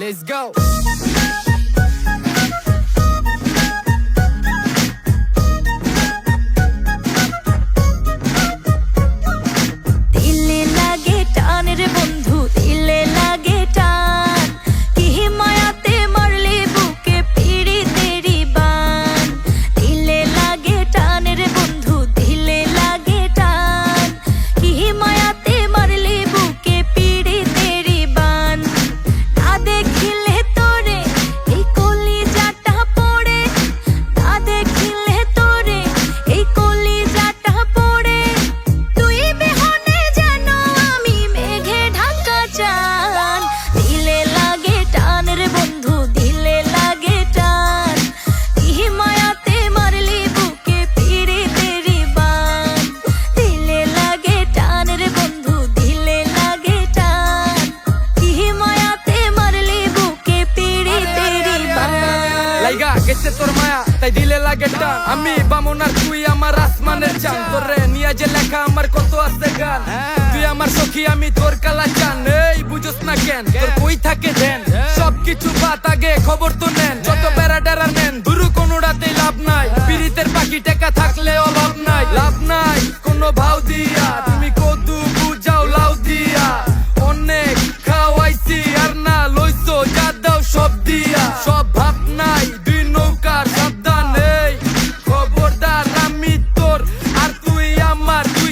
Let's go. তাই দিলে লাগে টান। আমি বামন আর তুই আমার আসমানের চান। তোরে নিয়ে যে লেখা আমার কত আছে গান। তুই আমার সখী আমি তোর কালা চান। এই বুঝোস না কেন? তোর কই থাকে ধ্যান? সবকিছু বাত আগে খবর তো নেন। যত প্যারা ডেরা নেন দুরু কোনো রাতেই লাভ নাই। পিরিতের পাখি টেকা থাকলেও লাভ নাই। লাভ নাই।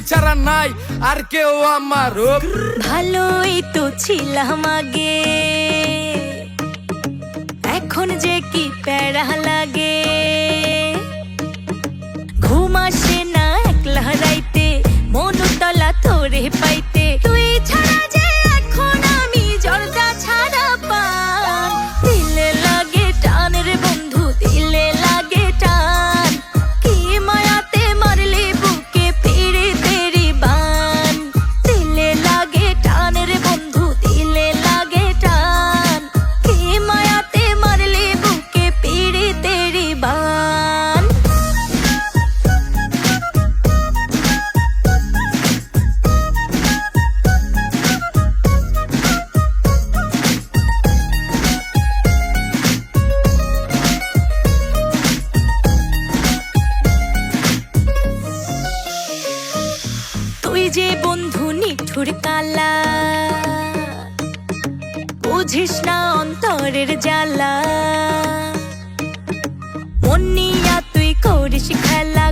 ছাড়া নাই আর কেউ আমার ভালোই তো ছিলাম আগে। এখন যে কি প্যারা লাগে। ঘুম আসে না একলা রাইতে মনুতলা থরে পাইতে। যে বন্ধু নিঠুর কালা বুঝিস না অন্তরের জ্বালা। মন তুই করিস খেলা